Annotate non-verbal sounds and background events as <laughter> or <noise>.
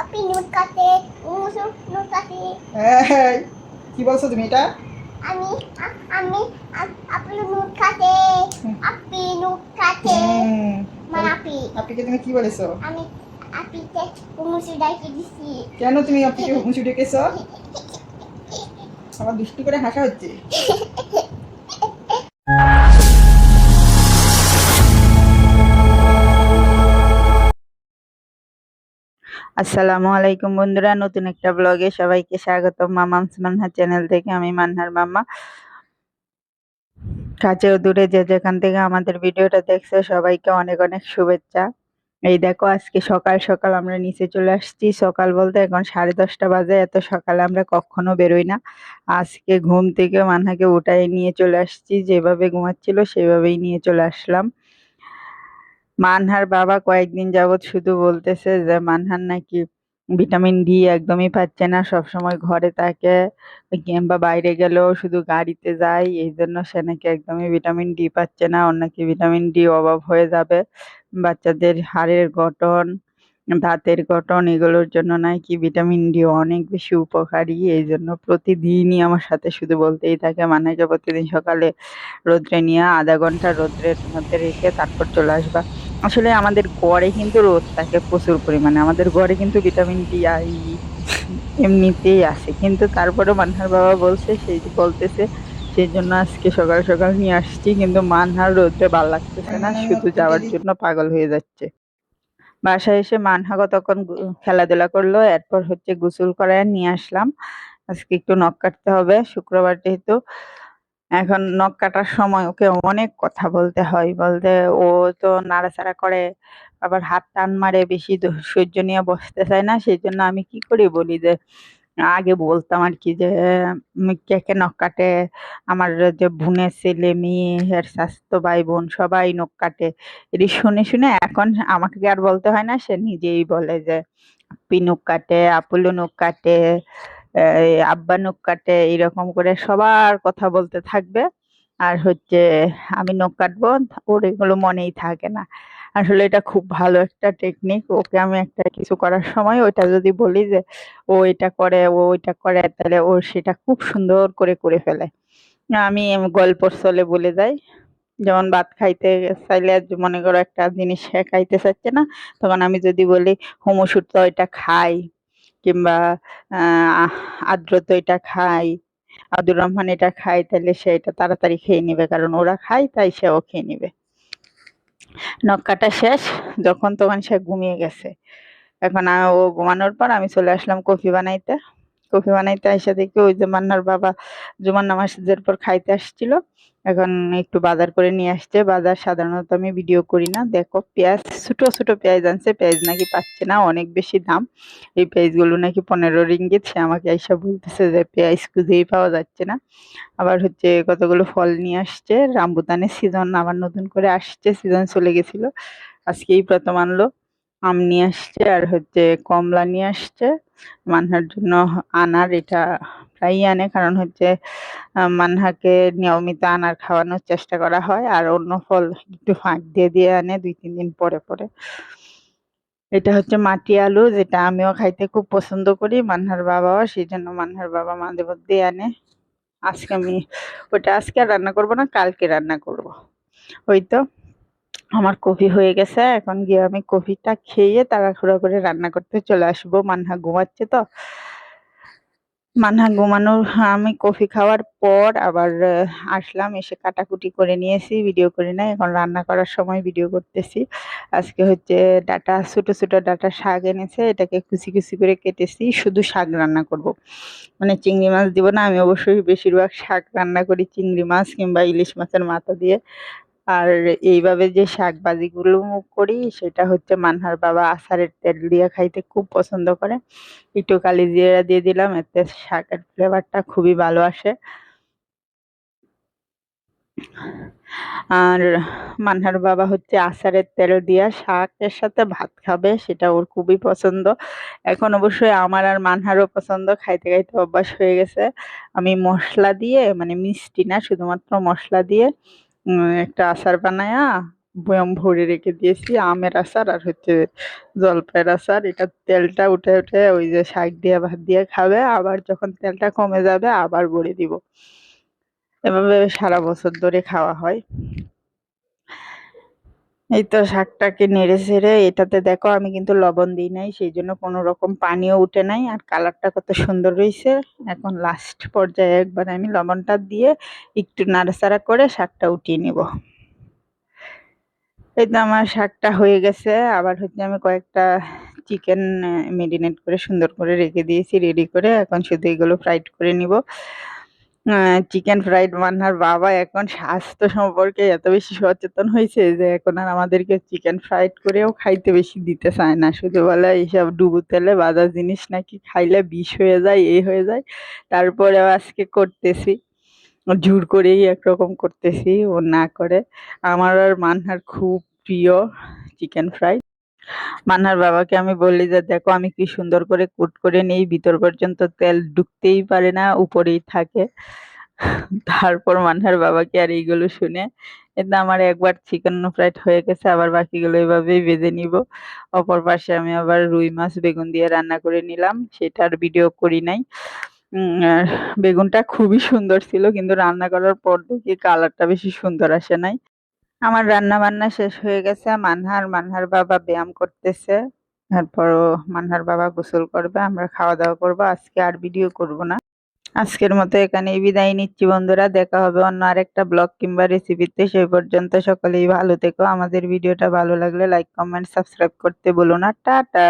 আপনি নুট কাটে মুসু নুট কাটে। এই, কি বলছো তুমি এটা? আমি আমি আপনি নুট কাটে। আপনি নুট কাটে। মানে আপনি। আপিকে তুমি কি বলেছ? আমি আপিতে মুসু ডাকি দিছি। কেন তুমি আপিকে মুচু ডেকেছো? আমার দুষ্টি করে হাসা হচ্ছে। <laughs> আসসালামু আলাইকুম বন্ধুরা, নতুন একটা ব্লগে সবাইকে স্বাগত মামামস মান্হা চ্যানেল থেকে আমি মান্নার মামা কাছে ও দূরে যে যেখান থেকে আমাদের ভিডিওটা দেখছে, সবাইকে অনেক অনেক শুভেচ্ছা। এই দেখো, আজকে সকাল সকাল আমরা নিচে চলে আসছি। সকাল বলতে এখন সাড়ে দশটা বাজে, এত সকালে আমরা কখনো বেরোই না। আজকে ঘুম থেকে মান্নাকে উঠাই নিয়ে চলে আসছি। যেভাবে ঘুমাচ্ছিল, সেভাবেই নিয়ে চলে আসলাম। মানহার বাবা কয়েকদিন যাবৎ শুধু বলতেছে যে, মানহার নাকি ভিটামিন ডি একদমই পাচ্ছে না সব সময় ঘরে থাকে কিংবা বাইরে গেলেও শুধু গাড়িতে যায়, এই জন্য সে নাকি একদমই ভিটামিন ডি পাচ্ছে না, ওর নাকি ভিটামিন ডি অভাব হয়ে যাবে। বাচ্চাদের হাড়ের গঠন দাঁতের গঠন এগুলোর জন্য নাকি ভিটামিন ডি অনেক বেশি উপকারী। এই জন্য প্রতিদিনই আমার সাথে শুধু বলতেই থাকে মানাকে প্রতিদিন সকালে রোদ্রে নিয়ে আধা ঘণ্টা রোদ্রের মধ্যে রেখে তারপর চলে আসবা। আসলে আমাদের গড়ে কিন্তু রোদ থাকে প্রচুর পরিমাণে। আমাদের গড়ে কিন্তু ভিটামিন ডি আই এমনিতেই আসে কিন্তু তারপরে মানহার বাবা বলছে সেই যে বলতেছে সেই জন্য আজকে সকাল সকাল নিয়ে আসছি কিন্তু মানহার রোদ্রে ভালো লাগতেছে না। শুধু যাওয়ার জন্য পাগল হয়ে যাচ্ছে। বাসায় এসে মানহা তখন খেলাধুলা করল, এরপর হচ্ছে গোসল করায় নিয়ে আসলাম। আজকে একটু নখ কাটতে হবে, শুক্রবার যেহেতু। এখন নখ কাটার সময় ওকে অনেক কথা বলতে হয়, বলতে ও তো নাড়াচাড়া করে, আবার হাত টান মারে, বেশি সহ্য নিয়ে বসতে চায় না, সেই জন্য আমি কি করি বলি যে আগে বলতাম আর কি যে উম, কে কে নখ কাটে। আমার যে বোনের ছেলে মেয়ে এর স্বাস্থ্য ভাই বোন সবাই নখ কাটে। এটি শুনে শুনে এখন আমাকে আর বলতে হয় না? সে নিজেই বলে যে আপি নখ কাটে আপুলু নখ কাটে আব্বা নখ কাটে। এরকম করে সবার কথা বলতে থাকবে। আর হচ্ছে আমি নখ কাটবো? ওর এগুলো মনেই থাকে না। আসলে এটা খুব ভালো একটা টেকনিক ওকে আমি একটা কিছু করার সময় ওইটা যদি বলি যে, ও এটা করে, ও ওইটা করে, তাহলে ও সেটা খুব সুন্দর করে করে ফেলে। আমি গল্পর চলে বলে যাই। যেমন ভাত খাইতে চাইলে মনে করো একটা জিনিস সে খাইতে চাচ্ছে না, তখন আমি যদি বলি, হুমুসুর তো এটা খাই, কিংবা আদ্র তো এটা খাই, আব্দুর রহমান এটা খায়, তাহলে সে এটা তাড়াতাড়ি খেয়ে নেবে, কারণ ওরা খায়, তাই সেও খেয়ে নেবে। নখ কাটা শেষ, যখন তখন সে ঘুমিয়ে গেছে। এখন ও ঘুমানোর পর আমি চলে আসলাম কফি বানাইতে। কফি বানাইতে এসে দেখি ওই যে মান্নার বাবা জুমার নামাজের পর খাইতে আসছিল। এখন একটু বাজার করে নিয়ে আসছে। বাজার সাধারণত আমি ভিডিও করি না। দেখো পেঁয়াজ, ছোট ছোট পেঁয়াজ আনছে। পেঁয়াজ নাকি পাচ্ছে না, অনেক বেশি দাম। এই পেঁয়াজগুলো নাকি পনেরো রিঙ্গিত। সে আমাকে এসে বলতেছে যে পেঁয়াজ খুঁজেই পাওয়া যাচ্ছে না। আবার হচ্ছে কতগুলো ফল নিয়ে আসছে। রামবুতানের সিজন আবার নতুন করে আসছে। সিজন চলে গেছিল। আজকেই প্রথম আনলো। আম নিয়ে আসছে আর হচ্ছে কমলা নিয়ে আসছে। মানহার জন্য আনার এটা প্রায়ই আনে, কারণ হচ্ছে মানহাকে নিয়মিত আনার খাওয়ানোর চেষ্টা করা হয় আর অন্য ফল একটু ফাঁক দিয়ে দিয়ে আনে দুই, তিন দিন পরে পরে। এটা হচ্ছে মাটি আলু, যেটা আমিও খাইতে খুব পছন্দ করি, মানহার বাবাও সেই জন্য মানহার বাবা মাঝে মধ্যে আনে। আজকে আমি ওটা আজকে আর রান্না করব না, কালকে রান্না করব। ওই তো। আমার কফি হয়ে গেছে, এখন গিয়ে আমি কফিটা খেয়ে তাড়াহুড়া করে রান্না করতে চলে আসব। মানহা ঘুমাচ্ছে তো। মানহা ঘুমানোর, আমি কফি খাওয়ার পর আবার আসলাম, এসে কাটাকুটি করে নিয়েছি ভিডিও করে নাই। এখন রান্না করার সময় ভিডিও করতেছি। আজকে হচ্ছে ডাটা, ছোট ছোট ডাটা শাক এনেছে, এটাকে কুচি কুচি করে কেটেছি। শুধু শাক রান্না করব। মানে চিংড়ি মাছ দিব না, আমি অবশ্যই বেশিরভাগ শাক রান্না করি, চিংড়ি মাছ কিংবা ইলিশ মাছের মাথা দিয়ে। আর এইভাবে যে শাক ভাজিগুলো করি, সেটা হচ্ছে মানহার বাবা আচারের তেল দিয়ে খাইতে খুব পছন্দ করে। একটু কালি জিরা দিয়ে দিলাম, এতে শাকের ফ্লেভারটা খুবই ভালো আসে। আর মানহার বাবা হচ্ছে আচারের তেল দিয়া শাকের সাথে ভাত খাবে, সেটা ওর খুবই পছন্দ। এখন অবশ্যই আমার আর মানহারও পছন্দ, খাইতে খাইতে অভ্যাস হয়ে গেছে। আমি মশলা দিয়ে মানে মিষ্টি না, শুধুমাত্র মশলা দিয়ে একটা আচার বানায়া বয়ম ভরে রেখে দিয়েছি, আমের আচার আর হচ্ছে জলপাইয়ের আচার। এটা তেলটা উঠে উঠে ওই যে শাক দিয়ে, ভাত দিয়ে খাবে, আবার যখন তেলটা কমে যাবে আবার ভরে দিব। এভাবে সারা বছর ধরে খাওয়া হয়। এই তো শাকটাকে নেড়ে ছেড়ে এটাতে দেখো আমি কিন্তু লবণ দিই নাই, সেই জন্য কোনো রকম পানিও উঠে নাই আর কালারটা কত সুন্দর রয়েছে এখন লাস্ট পর্যায়ে একবার আমি লবণটা দিয়ে একটু নাড়াচাড়া করে শাকটা উঠিয়ে নিব। এই তো আমার শাকটা হয়ে গেছে, আবার হচ্ছে আমি কয়েকটা চিকেন মেরিনেট করে সুন্দর করে রেখে দিয়েছি রেডি করে এখন শুধু এগুলো ফ্রাইড করে নিব। চিকেন ফ্রাইড মান্নার বাবা এখন স্বাস্থ্য সম্পর্কে এত বেশি সচেতন হয়েছে যে এখন আর আমাদেরকে চিকেন ফ্রাইড করেও খাইতে বেশি দিতে চায় না। শুধু বলে এইসব ডুবো তেলে বাজার জিনিস নাকি খাইলে বিষ হয়ে যায় এই হয়ে যায়। তারপরেও আজকে করতেছি। জোর করেই একরকম করতেছি, ও না করে। আমার আর মান্নার খুব প্রিয় চিকেন ফ্রাই মান্নার বাবাকে আমি বলি যে, দেখো, আমি কি সুন্দর করে কুট করে নেই, ভিতর পর্যন্ত তেল ঢুকতেই পারে না, উপরেই থাকে। তারপর মান্নার বাবাকে আর এইগুলো শুনে, এটা আমার একবার চিকেন ফ্রাইড হয়ে গেছে, আবার বাকিগুলো এভাবেই ভেজে নিব। অপর পাশে আমি আবার রুই মাছ বেগুন দিয়ে রান্না করে নিলাম সেটার ভিডিও করি নাই। বেগুনটা খুবই সুন্দর ছিল, কিন্তু রান্না করার পর দেখি কালারটা বেশি সুন্দর আসে নাই। আমার রান্না বান্না শেষ হয়ে গেছে। মানহার মানহার বাবা ব্যায়াম করতেছে। তারপরও মানহার বাবা গোসল করবে, আমরা খাওয়া দাওয়া করব। আজকে আর ভিডিও করব না। আজকের মতো এখানেই বিদায় নিচ্ছি বন্ধুরা। দেখা হবে অন্য আরেকটা ব্লগ কিংবা রেসিপিতে সেই পর্যন্ত সকলেই ভালো থেকো। আমাদের ভিডিওটা ভালো লাগলে লাইক কমেন্ট সাবস্ক্রাইব করতে বলো না। টাটা!